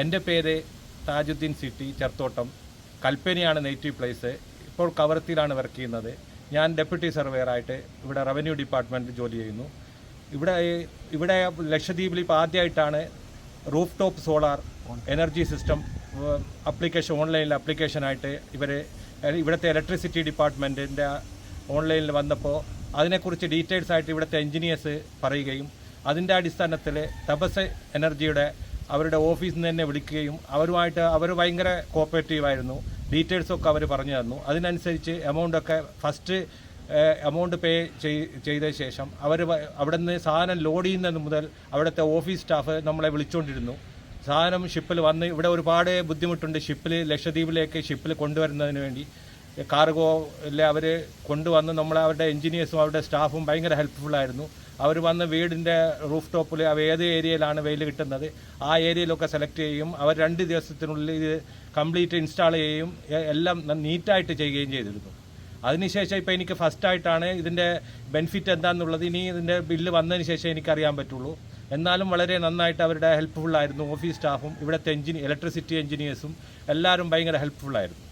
എന്റെ പേര് താജുദ്ദീൻ സിറ്റി ചെർത്തോട്ടം. കൽപ്പനിയാണ് നേറ്റീവ് പ്ലേസ്. ഇപ്പോൾ കവരത്തിയിലാണ് വർക്ക് ചെയ്യുന്നത്. ഞാൻ ഡെപ്യൂട്ടി സർവേയറായിട്ട് ഇവിടെ റവന്യൂ ഡിപ്പാർട്ട്മെന്റിൽ ജോലി ചെയ്യുന്നു. ഇവിടെ ഇവിടെ ലക്ഷദ്വീപിൽ ഇപ്പോൾ ആദ്യമായിട്ടാണ് roof top solar energy system application ഓൺലൈനിൽ അപ്ലിക്കേഷനായിട്ട് ഇവർ ഇവിടുത്തെ ഇലക്ട്രിസിറ്റി ഡിപ്പാർട്ട്മെന്റിന്റെ ഓൺലൈനിൽ വന്നപ്പോൾ അതിനെക്കുറിച്ച് ഡീറ്റെയിൽസ് ആയിട്ട് ഇവിടുത്തെ എഞ്ചിനീയേഴ്സ് പറയുകയും അതിന്റെ അടിസ്ഥാനത്തിൽ തപസ് എനർജിയുടെ അവരുടെ ഓഫീസിൽ നിന്ന് തന്നെ വിളിക്കുകയും അവരുമായിട്ട് അവർ ഭയങ്കര കോപ്പറേറ്റീവ് ആയിരുന്നു. ഡീറ്റെയിൽസൊക്കെ അവർ പറഞ്ഞു തന്നു. അതിനനുസരിച്ച് എമൗണ്ടൊക്കെ ഫസ്റ്റ് എമൗണ്ട് പേ ചെയ്ത ശേഷം അവർ അവിടെ നിന്ന് സാധനം ലോഡ് ചെയ്യുന്നത് മുതൽ അവിടുത്തെ ഓഫീസ് സ്റ്റാഫ് നമ്മളെ വിളിച്ചുകൊണ്ടിരുന്നു സാധനം ഷിപ്പിൽ വന്ന് ഇവിടെ ഒരുപാട് ബുദ്ധിമുട്ടുണ്ട്. ഷിപ്പിൽ ലക്ഷദ്വീപിലേക്ക് ഷിപ്പിൽ കൊണ്ടുവരുന്നതിന് വേണ്ടി. കാർഗോയിൽ അവർ കൊണ്ടുവന്ന് നമ്മൾ അവരുടെ എഞ്ചിനീയേഴ്സും അവരുടെ സ്റ്റാഫും ഭയങ്കര ഹെൽപ്ഫുൾ ആയിരുന്നു. അവർ വന്ന് വീടിന്റെ റൂഫ് ടോപ്പിൽ അവ ഏത് ഏരിയയിലാണ് വെയിൽ കിട്ടുന്നത് ആ ഏരിയയിലൊക്കെ സെലക്ട് ചെയ്യും അവർ രണ്ട് ദിവസത്തിനുള്ളിൽ ഇത് കംപ്ലീറ്റ് ഇൻസ്റ്റാൾ ചെയ്യുകയും എല്ലാം നീറ്റായിട്ട് ചെയ്യുകയും ചെയ്തിരുന്നു. അതിനുശേഷം ഇപ്പോൾ എനിക്ക് ഫസ്റ്റ് ആയിട്ടാണ് ഇതിന്റെ ബെനിഫിറ്റ് എന്താണെന്നുള്ളത് ഇനി ഇതിന്റെ ബില്ല് വന്നതിന് ശേഷം എനിക്കറിയാൻ പറ്റുള്ളൂ. എന്നാലും വളരെ നന്നായിട്ട് അവരുടെ ഹെൽപ്ഫുൾ ആയിരുന്നു. ഓഫീസ് സ്റ്റാഫും ഇവിടുത്തെ എഞ്ചിനി ഇലക്ട്രിസിറ്റി എഞ്ചിനീയേഴ്സും എല്ലാവരും ഭയങ്കര ഹെൽപ്ഫുൾ ആയിരുന്നു.